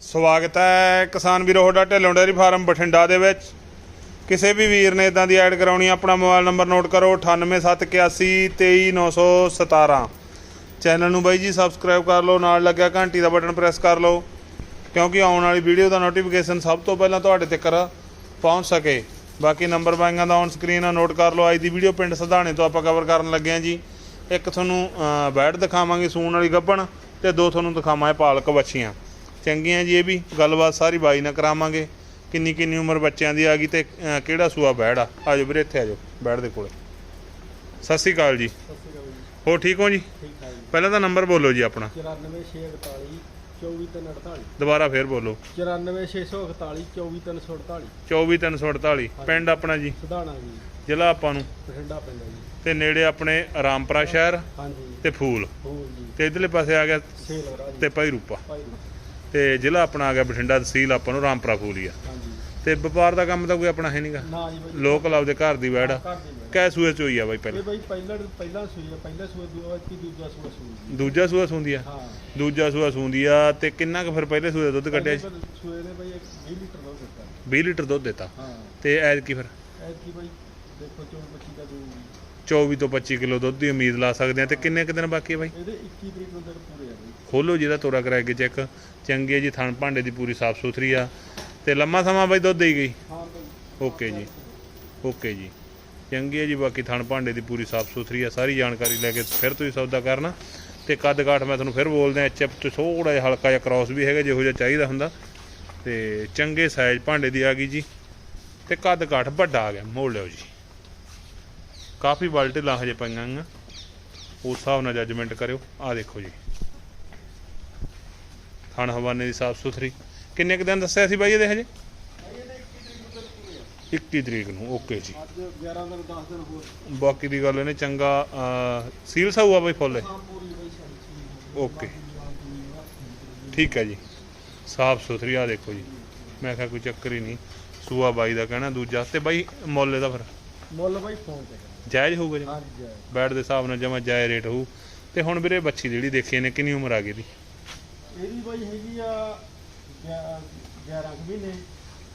ਸਵਾਗਤ ਹੈ ਕਿਸਾਨ ਵੀਰੋ, ਤੁਹਾਡਾ ਢਿੱਲੋਂ ਡੇਅਰੀ ਫਾਰਮ ਬਠਿੰਡਾ ਦੇ ਵਿੱਚ। ਕਿਸੇ ਵੀ ਵੀਰ ਨੇ ਇਦਾਂ ਦੀ ਐਡ ਕਰਾਉਣੀ ਆਪਣਾ ਮੋਬਾਈਲ ਨੰਬਰ ਨੋਟ ਕਰੋ 9871823917 ਚੈਨਲ ਨੂੰ ਬਾਈ ਜੀ ਸਬਸਕ੍ਰਾਈਬ ਕਰ ਲਓ, ਨਾਲ ਲੱਗਿਆ ਘੰਟੀ ਦਾ ਬਟਨ ਪ੍ਰੈਸ ਕਰ ਲਓ, ਕਿਉਂਕਿ ਆਉਣ ਵਾਲੀ ਵੀਡੀਓ ਦਾ ਨੋਟੀਫਿਕੇਸ਼ਨ ਸਭ ਤੋਂ ਪਹਿਲਾਂ ਤੁਹਾਡੇ ਤੱਕ ਪਹੁੰਚ ਸਕੇ। ਬਾਕੀ ਨੰਬਰ ਬਾਈਆਂ ਦਾ ਔਨ ਸਕਰੀਨ ਆ, ਨੋਟ ਕਰ ਲਓ। ਅੱਜ ਦੀ ਵੀਡੀਓ ਪਿੰਡ ਸਧਾਣੇ ਤੋਂ ਆਪਾਂ ਕਵਰ ਕਰਨ ਲੱਗੇ ਹਾਂ ਜੀ। ਇੱਕ ਤੁਹਾਨੂੰ ਬੈਡ ਦਿਖਾਵਾਂਗੇ, ਸੂਣ ਵਾਲੀ ਗੱਭਣ ਤੇ ਦੋ ਤੁਹਾਨੂੰ ਦਿਖਾਵਾਂਗੇ ਪਾਲਕ ਬੱਚੀਆਂ ਚੰਗੀਆਂ ਜੀ ਇਹ ਵੀ। ਗੱਲਬਾਤ ਸਾਰੀ ਬਾਈ ਨਾਲ ਕਰਾਵਾਂਗੇ। ਕਿੰਨੀ ਕਿੰਨੀ ਉਮਰ ਬੱਚਿਆਂ ਦੀ ਆ ਗਈ ਤੇ ਅਹ, ਕਿਹੜਾ ਸੂਆ ਬੈੜ ਆ? ਆਜੋ ਵੀਰੇ ਇੱਥੇ ਆਜੋ ਬੈੜ ਦੇ ਕੋਲੇ। ਸਤਿ ਸ਼੍ਰੀ ਅਕਾਲ ਜੀ। ਹੋ ਠੀਕ ਹੋ ਜੀ? ਠੀਕ ਹੈ ਜੀ। ਪਹਿਲਾਂ ਤਾਂ ਨੰਬਰ ਬੋਲੋ ਜੀ ਆਪਣਾ। 94648 24348 ਦੁਬਾਰਾ ਫੇਰ ਬੋਲੋ। 94648 24348 24348 ਪਿੰਡ ਆਪਣਾ ਜੀ? ਸੁਧਾਣਾ ਜੀ। ਜ਼ਿਲ੍ਹਾ ਆਪਾਂ ਨੂੰ? ਬਠਿੰਡਾ ਪਿੰਡ ਹੈ ਜੀ। ਤੇ ਨੇੜੇ ਆਪਣੇ ਰਾਮਪੁਰਾ ਸ਼ਹਿਰ ਹਾਂਜੀ। ਤੇ ਫੂਲ। ਜੀ। ਤੇ ਇਧਰਲੇ ਪਾਸੇ ਆ ਗਿਆ ਜੀ। ਤੇ ਭਾਈ ਰੂਪਾ। ਭਾਈ ਤੇ ਜ਼ਿਲ੍ਹਾ ਆਪਣਾ ਆ ਗਿਆ ਬਠਿੰਡਾ ਤਹਿਸੀਲ ਆਪਾਂ ਨੂੰ ਰਾਮਪੁਰਾ ਫੂਲ ਹੀ ਆ ਹਾਂਜੀ। ਤੇ ਵਪਾਰ ਦਾ ਕੰਮ ਤਾਂ ਕੋਈ ਆਪਣਾ ਹੈ ਨਹੀਂਗਾ। ਨਾ ਜੀ ਬਾਈ। ਲੋਕਲ ਆਪਦੇ ਘਰ ਦੀ ਵੈੜ ਆ। ਘਰ ਦੀ ਬਾਈ। ਕੈ ਸੂਏ ਚ ਹੋਈ ਆ ਬਾਈ ਇਹ ਪਹਿਲਾਂ ਬਾਈ ਪਹਿਲਾਂ ਪਹਿਲਾਂ ਸੂਈ ਆ ਪਹਿਲਾਂ ਸੂਏ ਦੂਆ ਕੀ ਦੂਜਾ ਸੂਆ ਜੀ ਦੂਜਾ ਸੂਆ ਸੂੰਦੀ ਆ? ਹਾਂ। ਦੂਜਾ ਸੂਆ ਸੂੰਦੀ ਆ ਤੇ ਕਿੰਨਾ ਕੁ ਫਿਰ ਪਹਿਲੇ ਸੂਏ ਦਾ ਦੁੱਧ ਕੱਢਿਆ ਸੀ? ਪਹਿਲੇ ਸੂਏ ਦੇ ਬਾਈ 20 ਲੀਟਰ ਦੁੱਧ ਦਿੱਤਾ। 20 ਲੀਟਰ ਦੁੱਧ ਦਿੱਤਾ। ਹਾਂ। ਤੇ ਐਦ ਕੀ ਫਿਰ? ਐ ਕੀ ਬਾਈ ਦੇਖੋ ਚੋਣ ਬੱਚੀ ਦਾ ਦੂਜੀ 24 ਤੋਂ 25 ਕਿਲੋ ਦੁੱਧ ਦੀ ਉਮੀਦ ਲਾ ਸਕਦੇ ਆ ਤੇ ਕਿੰਨੇ ਕੁ ਦਿਨ ਬਾਕੀ ਆ ਬਾਈ? ਇਹਦੇ 21 ਤਰੀਕ ਨੂੰ ਦਿਨ ਪੂਰੇ ਆ ਬਾਈ। ਖੋਲੋ ਜਿਹਦਾ ਤੋਰਾ ਕਰਾ ਕੇ ਚੈੱਕ ਚੰਗੀ ਹੈ ਜੀ ਥਣ ਭਾਂਡੇ ਦੀ ਪੂਰੀ ਸਾਫ਼ ਸੁਥਰੀ ਆ। ਤੇ ਲੰਮਾ ਸਮਾਂ ਬਾਈ ਦੁੱਧ ਦੇਈ ਗਈ? ਹਾਂ ਬਾਈ। ਓਕੇ ਜੀ ਓਕੇ ਜੀ। ਚੰਗੀ ਹੈ ਜੀ ਬਾਕੀ ਥਣ ਭਾਂਡੇ ਦੀ ਪੂਰੀ ਸਾਫ਼ ਸੁਥਰੀ ਆ। ਸਾਰੀ ਜਾਣਕਾਰੀ ਲੈ ਕੇ ਫਿਰ ਤੁਸੀਂ ਸੌਦਾ ਕਰਨਾ। ਤੇ ਕੱਦ ਕਾਠ ਮੈਂ ਤੁਹਾਨੂੰ ਫਿਰ ਬੋਲਦਾ ਐਚਐਫ ਤੋਂ ਥੋੜਾ ਜਿਹਾ ਹਲਕਾ ਜਿਹਾ ਕ੍ਰਾਸ ਵੀ ਹੈਗਾ ਜਿਹੋ ਜਿਹਾ ਚਾਹੀਦਾ ਹੁੰਦਾ। ਤੇ ਚੰਗੇ ਸਾਈਜ਼ ਭਾਂਡੇ ਦੀ ਆ ਗਈ ਜੀ। ਤੇ ਕੱਦ ਕਾਠ ਵੱਡਾ ਆ ਗਿਆ ਮੋੜ ਲਿਓ ਜੀ। ਕਾਫੀ ਬਾਲਟੇ ਲਾ ਹਜੇ ਪਈਆਂ ਆ ਉਸ ਹਿਸਾਬ ਨਾਲ ਜੱਜਮੈਂਟ ਕਰਿਓ। ਆ ਦੇਖੋ ਜੀ। ਥਣ ਹਵਾਨੇ ਦੀ ਸਾਫ਼ ਸੁਥਰੀ। ਕਿੰਨੇ ਕੁ ਦਿਨ ਦੱਸਿਆ ਸੀ ਬਾਈ ਇਹਦੇ ਹਜੇ? 21 ਤਰੀਕ ਨੂੰ ਓਕੇ ਜੀ। ਅੱਜ 11 ਦਿਨ 10 ਦਿਨ ਹੋਰ। ਬਾਕੀ ਦੀ ਗੱਲ ਇਹਨੇ ਚੰਗਾ ਸੀਲ ਸਾਊ ਆ ਬਾਈ ਫੁੱਲ ਓਕੇ। ਠੀਕ ਹੈ ਜੀ। ਸਾਫ਼ ਸੁਥਰੀ ਆ ਦੇਖੋ ਜੀ। ਮੈਂ ਕਿਹਾ ਕੋਈ ਚੱਕਰ ਹੀ ਨਹੀਂ। ਸੂਆ ਬਾਈ ਦਾ ਕਹਿਣਾ ਦੂਜਾ ਤੇ ਬਾਈ ਮੁੱਲ ਇਹਦਾ ਫਿਰ? ਮੁੱਲ ਬਾਈ ਫੋਨ ਤੇ। ਜਾਇਜ਼ ਹੋਊਗਾ ਜੀ? ਹਾਂਜੀ ਦੇ ਹਿਸਾਬ ਨਾਲ ਜਮਾ ਜਾਇਜ਼ ਰੇਟ ਹੋਊ। ਤੇ ਹੁਣ ਵੀਰੇ ਬੱਚੀ ਜਿਹੜੀ ਦੇਖੀ ਇਹਨੇ ਕਿੰਨੀ ਉਮਰ ਆ ਗਈ ਦੀ ਇਹਦੀ ਬਾਈ ਹੈਗੀ ਆ 11 ਕੁ ਮਹੀਨੇ।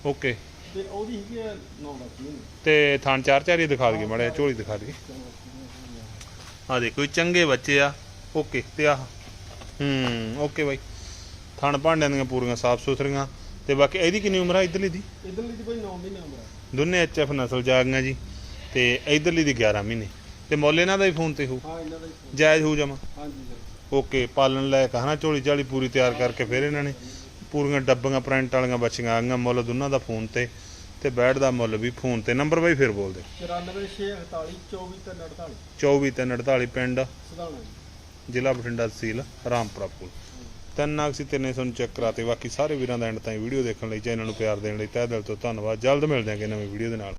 ਓਕੇ। ਤੇ ਉਹਦੀ ਹੈਗੀ ਆ 9 10 ਮਹੀਨੇ। ਤੇ ਥਣ ਚਾਰ ਚਾਰ ਦਿਖਾ ਦਈਏ ਮਾੜਾ ਜਿਹਾ ਝੋਲੀ ਦਿਖਾ ਦਈਏ। ਆ ਦੇਖੋ ਚੰਗੇ ਬੱਚੇ ਆ। ਓਕੇ ਤੇ ਆ ਹੂੰ ਓਕੇ ਬਾਈ। ਥਣ ਭਾਂਡਿਆਂ ਦੀਆਂ ਪੂਰੀਆਂ ਸਾਫ਼ ਸੁਥਰੀਆਂ। ਤੇ ਬਾਕੀ ਇਹਦੀ ਕਿੰਨੀ ਉਮਰ ਆ ਇਧਰਲੀ ਦੀ? ਇਧਰਲੀ ਦੀ ਬਾਈ 9 ਮਹੀਨੇ ਉਮਰ ਆ। ਦੋਨੇ ਐਚਐਫ ਨਸਲ ਜਾ ਗਈਆਂ ਜੀ। ਤੇ ਇਧਰਲੀ ਦੀ 11 ਮਹੀਨੇ। ਤੇ ਮੁੱਲ ਇਹਨਾਂ ਦਾ ਹੀ ਫੋਨ ਤੇ ਹੋ ਹਾਂ ਇਹਨਾਂ ਦਾ ਹੀ phone। ਜਾਇਜ਼ ਹੋ ਜਾਵਾਂ ਹਾਂਜੀ ਓਕੇ ਪਾਲਣ ਲੈ ਕੇ ਹਨਾ ਝੋਲੀ ਝਾਲੀ ਪੂਰੀ ਤਿਆਰ ਕਰਕੇ ਫਿਰ ਇਹਨਾਂ ਨੇ ਪੂਰੀਆਂ ਡੱਬੀਆਂ ਪ੍ਰਿੰਟ ਵਾਲੀਆਂ ਬੱਚੀਆਂ ਆ ਗਈਆਂ ਮੁੱਲ ਦੋਨਾਂ ਦਾ ਫੋਨ ਤੇ ਤੇ ਬੈਡ ਦਾ ਮੁੱਲ ਵੀ ਫੋਨ ਤੇ। ਨੰਬਰ ਬਾਈ ਫਿਰ ਬੋਲ ਦੇ 94648 24 24 ਤੇ 49 ਪਿੰਡ ਜ਼ਿਲ੍ਹਾ ਬਠਿੰਡਾ ਤਹਿਸੀਲ ਰਾਮਪੁਰਾ ਪੁਲ ਤਿੰਨ ਨਾਗ ਸੀ ਤਿੰਨੇ ਤੁਹਾਨੂੰ ਚੈੱਕ ਕਰਾਤੇ। ਬਾਕੀ ਸਾਰੇ ਵੀਰਾਂ ਦਾ ਐਂਡ ਤਾਈਂ ਵੀਡੀਓ ਦੇਖਣ ਲਈ ਚੈਨਲ ਨੂੰ ਪਿਆਰ ਦੇਣ ਲਈ ਤਹਿ ਦਿਲ ਤੋਂ ਧੰਨਵਾਦ। ਜਲਦ ਮਿਲਦੇ ਕਿ ਨਵੀਂ ਵੀਡੀਓ ਦੇ ਨਾਲ।